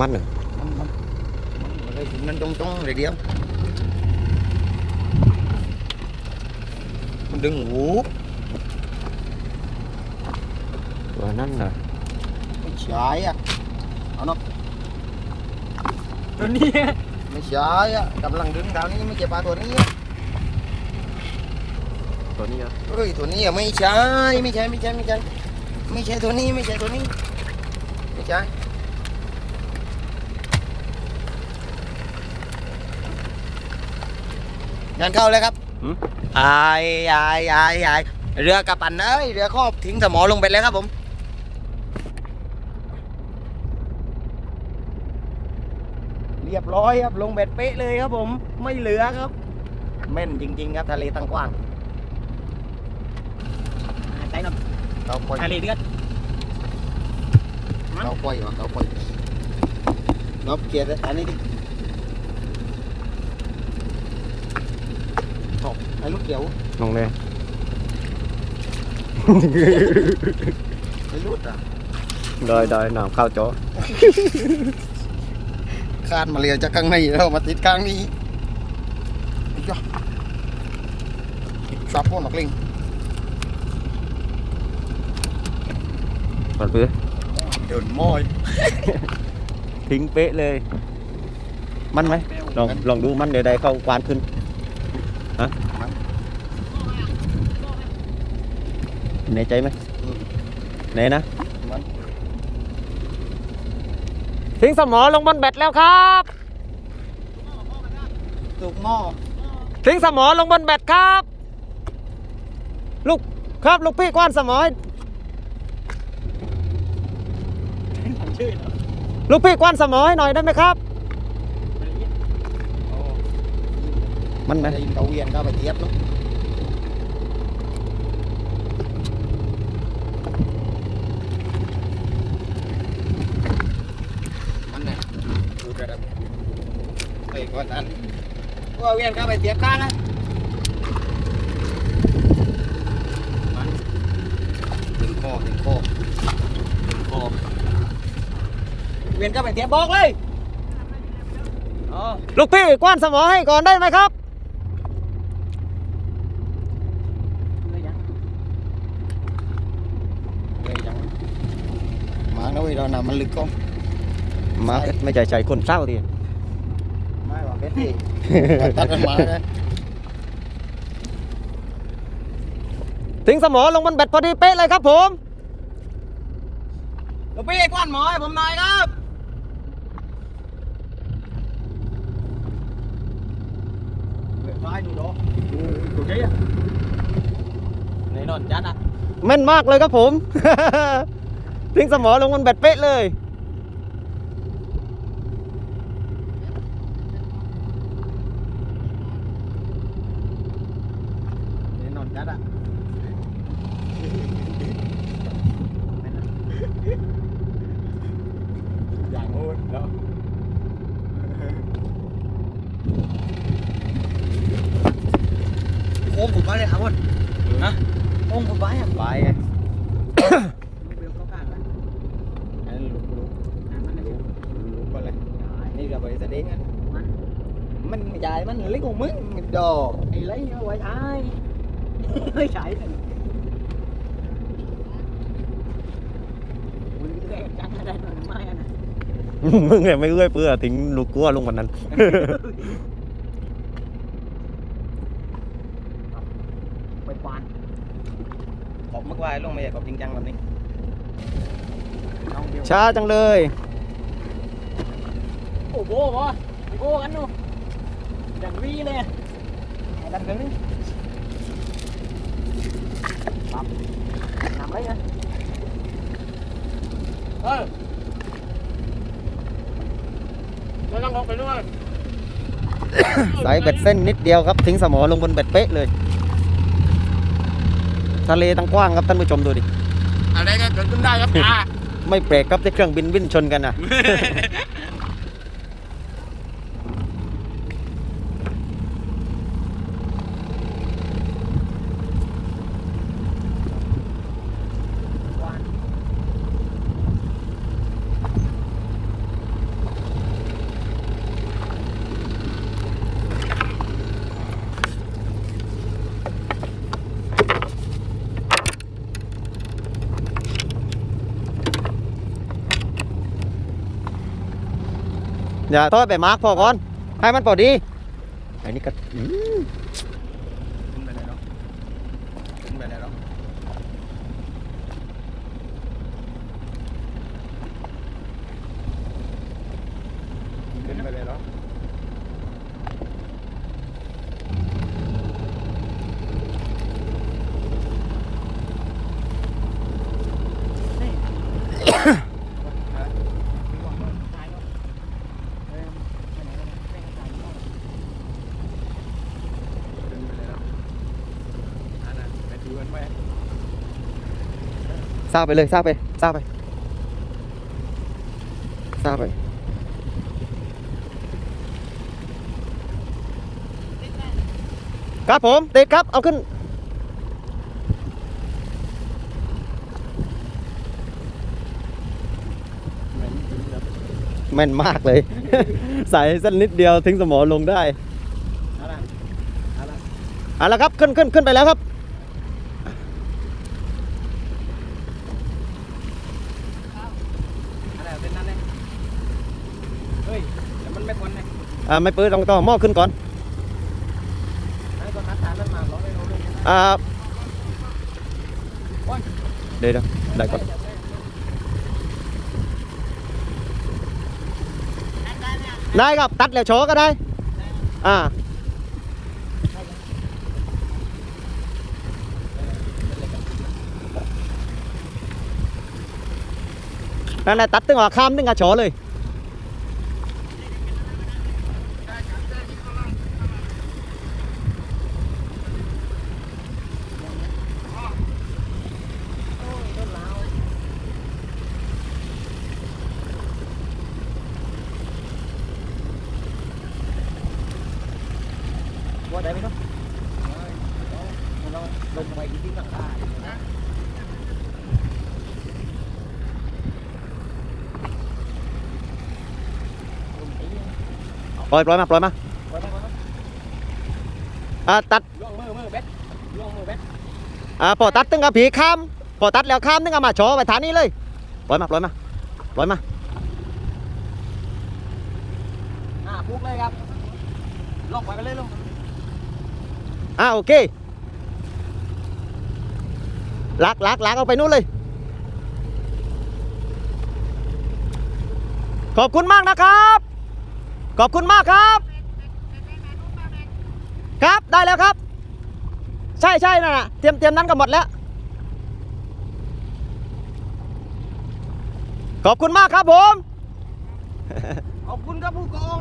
มันเหรอมันมันมันเลยถึงนั้นจ้องๆเลยเดียว มันดึงหูตัวนั่นเหรอไม่ใช่อะ เอาเนาะตัวนี้ไม่ใช่อะกำลังดึงดาวนี้ไม่ใช่ปลาตัวนี้อะตัวนี้เหรอเฮ้ยตัวนี้อะไม่ใช่ไม่ใช่ไม่ใช่ไม่ใช่ไม่ใช่ตัวนี้ไม่ใช่ตัวนี้ ไม่ใช่ งานเข้าเลยครับหืม อายอายอายอายเรือกับปันเอ้ยเรือครอบทิ้งสมอลงไปแล้วครับผม เรียบร้อยครับลงเบ็ดเป๊ะเลยครับผม ไม่เหลือครับ แม่นจริง ๆ ครับทะเลตั้งกว้างใจหน่อยเราปล่อยทะเลเดือดเราปล่อยก่อนเราปล่อยเราเกียร์อันนี้ดิโอ้ไอ้ลูก เขียวลงเลยไอ้ลูกอะดอยดอยหนามเข้าโจอคาดมาเรียวจากข้างในแล้วมาติดข้างนี้จ้ะชอบพวกนักเลงก่อนเพื่อเดินมอยทิ้งเป๊ะเลยมันไหมลองลองดูมันเดี๋ยว ใดเข้ากวานขึ้นฮะในใจไหมไหนนะมันทิ้งสมอลงบนแบตแล้วครับถูกหม้อทิ้งสมอลงบนแบตครับ ลูกครับลูกพี่กว้านสมอให้ชื่อเนาะลูกพี่กว้านสมอให้หน่อยได้ไหมครับ มันไหมได้ยินเขาเวียนเข้าไปเทียบเนาะมันเนี่ยดูกระดับ ไปก่อนอันก็เวียนเข้าไปเทียบข้างนะมันถึงคอถึงคอถึงคอเวียนเข้าไปเทียบบอกเลยอ๋อลูกพี่กว้านสมอให้ก่อนได้ไหมครับเลยยังเลยจังมาแล้วเว้ยเรานำมันลึกก็มาไม่ใจใจคนเศร้าดิ เพชรดิตัดมันมาเลยทิ้งสมอลงบนแบตพอดีเป๊ะเลยครับผมลูกพี่กว้านหมอให้ผมหน่อยครับเลือดร้ายดูดอกดูดิในนอนจัดอะแม่นมากเลยครับผมทิ้งสมอลงบนแบตเป๊ะเลย ในนอนจัดอะอย่างงูเนาะโค้งผมมาเลยครับวันนะโค้งผมไปอะไปไงเบลเขาข้างแล้วอันนี้ลูกลูกมันเลยลูกก็เลยนี่เราไปแสดงอะมันมันใหญ่มันเล็กกว่ามึงมันดอกไอ้ lấy เอาไว้ท้าย ไม่ใช่เลยมึงแกจังอะไรหน่อยไม่อะนะมึงเนี่ยไม่เอื้อยเปื้อทิ้งลูกกลัวลงวันนั้น ไปปานขอบมากวายลงมาใหญ่ขอบจริงจังแบบนี้ช้าจังเลย โอ้โหวะโอ้กันนู่อย่างวีเลยอ้ดันเดี๋ยวนี้ ปั๊บนำไรนะเออเราต้องลงไปด้วยสายแบตเส้นนิดเดียวครับ ทิ้งสมอลงบนแบตเป๊ะเลย ทะเลตั้งกว้างครับท่านผู้ชมดูดิ อะไรก็เกิดขึ้นได้ครับตาไม่แปลกครับที่เครื่องบินวิ่นชนกันนะ เอย่าทอดไปมาร์กพอก่อน ให้มันพอดีอันนี้ก็อืมขึ้นไปเลยเนาะขึ้นไปเลยเนาะขึ้นไปเลยเนาะ ขึ้นไปเลยเนาะอันนั้นไปดูกันไป ซาไปเลยซาไปซาไปซาไปครับผมติดครับ เอาขึ้น แม่นมากเลยใส่เส้นนิดเดียวทิ้งสมอลงได้เอาละเอาละเอาละครับ ขึ้นขึ้นขึ้นไปแล้วครับ อะไรเป็นนั่นเลยเฮ้ยแต่มันไม่พ้นเลยอ่าไม่ปื้ดต้องต้องหม้อขึ้นก่อนนั่นก็นัดฐานนั่นมาร้องเลยร้องเลยอ่าเดี๋ยวเดี๋ยวได้ก่อนได้ครับตัดแล้วโชว์ก็ได้ อ่านั่นแหละตัดตึงหัวข้ามตึงกระโฉเลย ว่าได้ไหมเนาะเราลงไปที่ที่หลังคานะปล่อยปล่อยมาปล่อยมาไปไปไปอ่าตัดล่วงมือมือเบ็ดล่วงมือเบ็ดอ่าพอตัดตึงกับผีข้ามพอตัดแล้วข้ามตึงกับมาโชว์ไปฐานนี้เลยปล่อยมาปล่อยมาปล่อยมาอ่าปุ๊กเลยครับล่องไปกันเลยล่อง อ่าโอเคลากลากลากเอาไปนู่นเลย ขอบคุณมากนะครับ ขอบคุณมากครับ ครับได้แล้วครับ ใช่ใช่นั่นน่ะเตรียมเตรียมนั้นก็หมดแล้ว ขอบคุณมากครับผม ขอบคุณครับผู้กอง